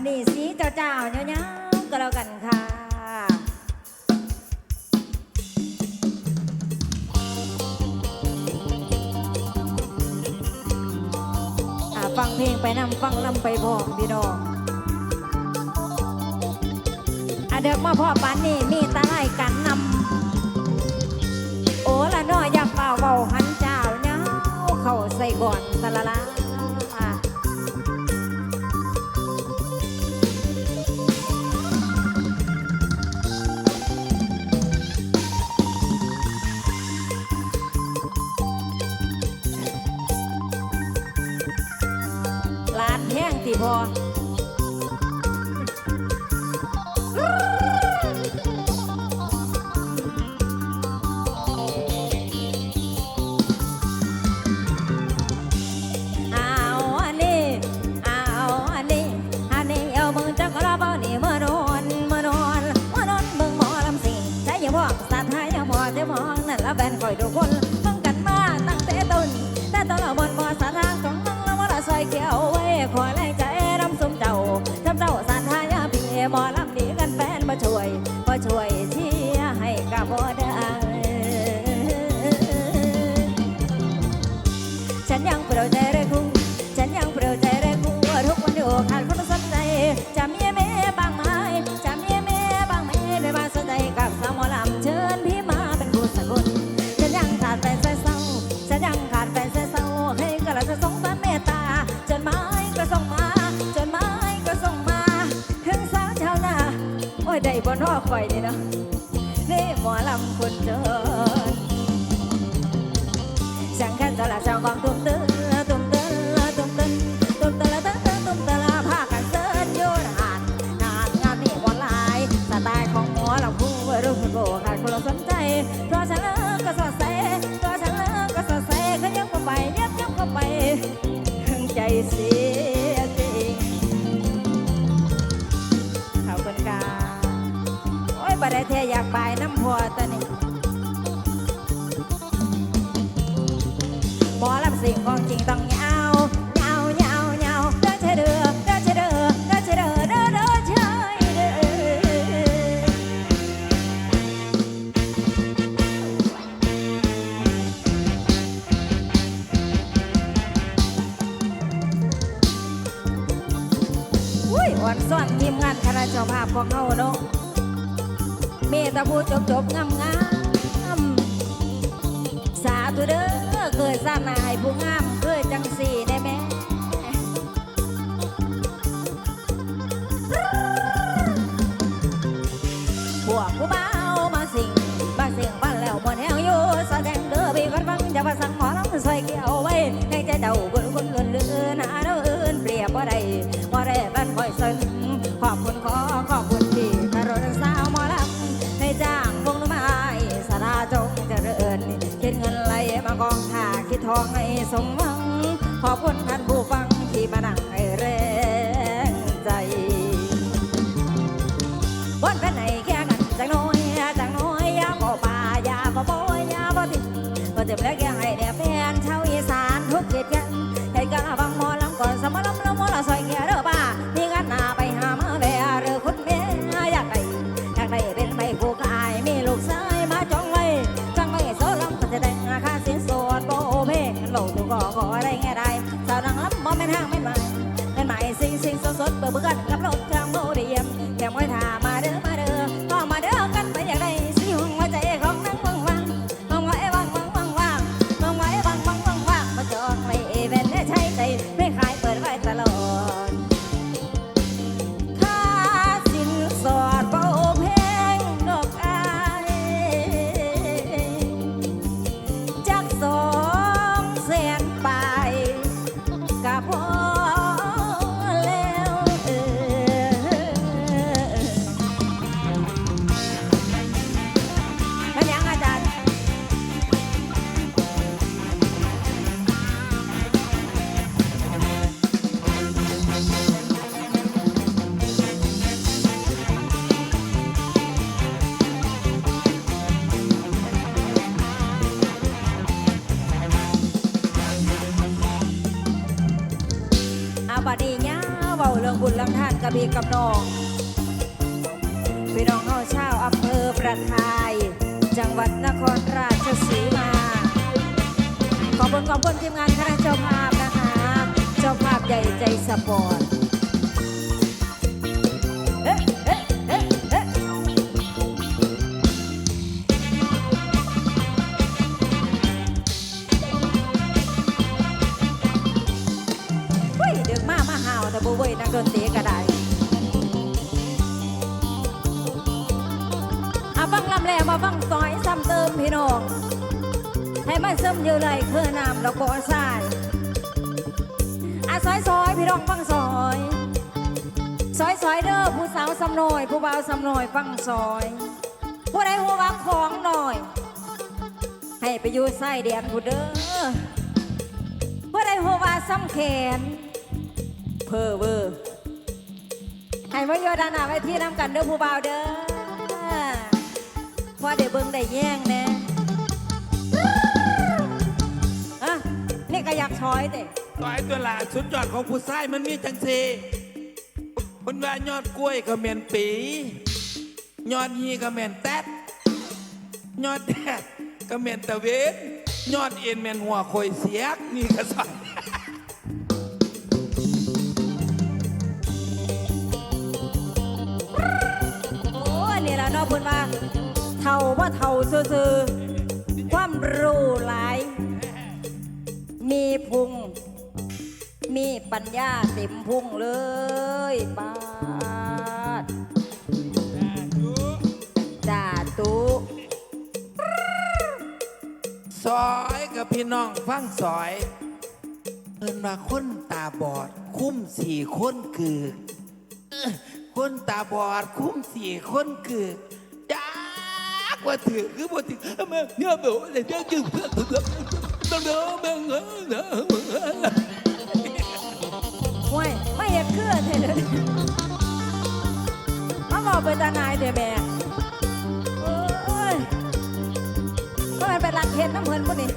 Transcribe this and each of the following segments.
ันนี้สีเจ้าเจ้าเนี้ยๆก็แล้วกันค่ะฟังเพลงไปนำฟังนำไปพอกพี่น้องอาเด็กมาพ่อปานนี่มีตาไลกัน ได้บ่นอคอยนี่เนาะนี่หมอลำคนเจนสังขันสละสองของตุ้มเตื้อตุ้มตื้อตุ้ตุ้มตึ้อตุ้มเตื้อตุ้มตื้อผ้ากันเสิร์โยนหันงานงานมีหมอลายสไตล์ของหมอลำผู้รู้ผู้โบาดคนสนเราะฉันเลิกก็สสเพราะฉัเลิกก็สดใสขยับเข้าไปยับยับเข้าไปใจสี ส่วนทีมงานคณะเจ้าภาพของเขาเนาะมีแต่ผู้จบจบงามงามสาธุเด้อเกิดสร้างนายผู้งามเกิดจังสี่ได้ อให้สมหวัง ขอบคุณท่านผู้ฟังที่มานั่งให้แรงใจวันเป็นไหนแค่กันจังน้อยจังน้อยอยาบ่ป่าอยาบ่บอยอยาบ่ติดก็จะแล้วแกให้ บดีเนี้ยเบาเรื่องบุญเรื่องทานกระบีกับน้องพี่น้องเฮาชาวอำเภอประทาย จังหวัดนครราชสีมา ขอบคุณขอบคุณทีมงานคณะเจ้าภาพนะคะ เจ้าภาพใหญ่ใจสปอร์ต มาห่าวแต่บุ้ยนักดนตรีก็ได้อาฟังลำแล้วมาฟังซอยซ้ำเติมพี่น้อง ให้มันซึมอยู่เลยคือน้ำดอกบัวทรายอาซอยซอยพี่น้องฟังซอยซอยซอยเด้อผู้สาวสำหน่อย ผู้บ่าวสำหน่อยฟังซอย ผู้ใดหัววักของหน่อย ให้ไปอยู่ไส้เดียนผู้เด้อผู้ใดหัวว่าซ้ำแขน เพอเวอร์ให้มาโยดานาไว้ที่น้ำกันเด้อผู้บ่าวเด้อพอเดี๋ยวเบิ่งได้แย่งแน่อะนี่ก็อยากช้อยเด้ต่อยตัวหลาสุดยอดของผู้ชายมันมีจังซีคนว่ายอดกล้วยก็เมียนปี ยอดฮีก็เมียนแตดยอดแดดก็เมียนตะเวนยอดเอ็นเมียนหัวคอยเสียกนี่ก็สอน นี่ละเนาะเพิ่นว่าเท่าว่าเท่าซื่อๆความรู้หลาย มีพุง มีปัญญาเต็มพุงเลยปาดจ่าตุซอยกับพี่น้องฟังซอยเอินมาคนตาบอด คุ้มสี่คนคือ คนตาบอดคุ้มสี่คนคือก ว่าถือคือบ่ถือแม่เนี่ยเบลเลยเจ้าจึงเพื่อนเพื่อนต้อนเดือนเพื่อนเงอนห่วยไม่เห็นเคลื่อนเลยเลยมาบอกเป็นตาหนายเดี๋ยวแม่เอ้ยก็มันเป็นหลักเห็นน้ำเพลินพวกนี้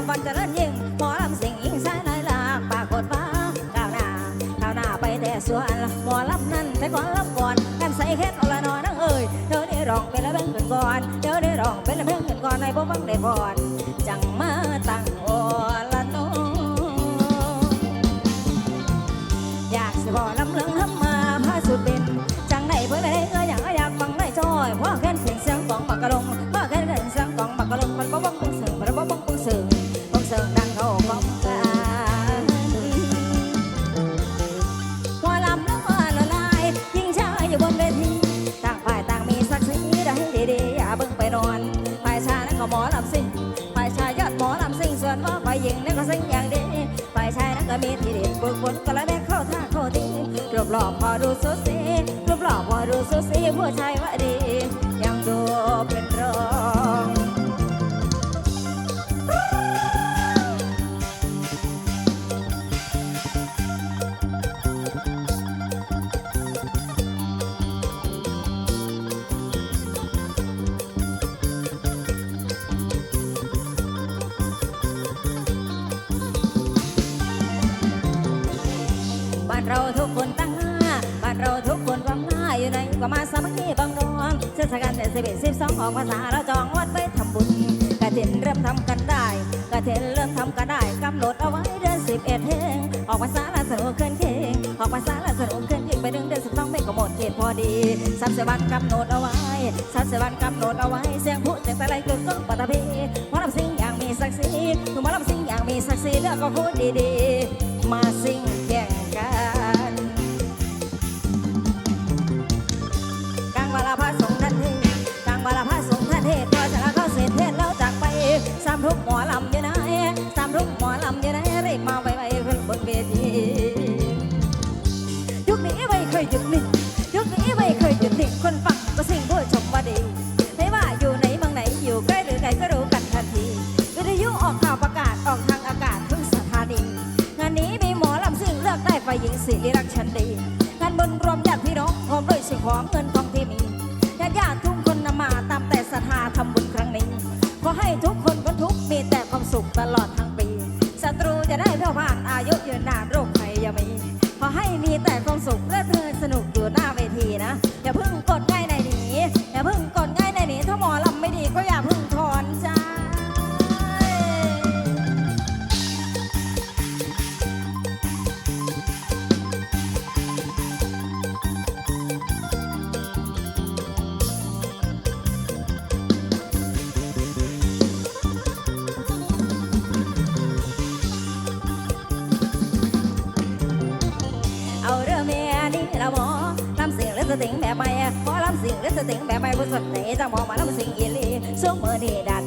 าวฟันเจริญยิ่งหมอลำสิงยิ่งใช้ลายลากปากฏว่าก้าวหน้าก้าวหน้าไปแต่ส่วนหมอลำนั้นไปก่อนลำก่อนกันใส่แค่อละน้อยนัง เอ้ยเธอได้ร้องเป็นละเบ่งขึ้นก่อนเธอได้ร้องเป็นละเบ่งขึ้นก่อนในบ่ฟังได้พรจังมาตั้งโอละน้ออยากสิบอกลำเลืองทำมาพาสุดเป็นจังไหนเพื่อไรเอออยากอยากฟังได้จอยเพราะแค่เสียงเสียงของปากกระลงเพราะแค่เสียงของปากกระลงมันบ่บังเสียง โซเซรูปหล่อพอดูสุสีผู้ชายว่าดี มาสามัคคีบางดองเทศกาลแต่สิบเอ็ดสิบสองออกภาษาเราจองวัดไปทำบุญกระถินเริ่มทำกันได้กระถินเริ่มทำกันได้กำหนดเอาไว้เดือนสิบเอ็ดเฮงออกภาษาละสนุกเกินเคงออกภาษาละสนุกเกินยิ่งไปดึงเดือนสิบสองไม่ก็หมดเขตพอดีสับเสวันกำหนดเอาไว้สับเสวันกำหนดเอาไว้เสียงพูดจากต่ไรคือก้องปฐพีหมอลำซิงอย่างมีศักดิ์ศรีคือหมอลำซิงอย่างมีศักดิ์ศรีเลือกก็พูดดีๆมาซิง ทาทำบุญครั้งนี้ ขอให้ทุกคนพ้นทุกมีแต่ความสุขตลอดทั้งปี ศัตรูจะได้เพ่าผ่านอายุยืนนานโรคภัยอย่ามี ขอให้มีแต่ความสุขเงและสติงแบบใหม่ผู้สดไหนจะมองมาแล้วมันสิ่งอีลีสมเมื่อนี่ดา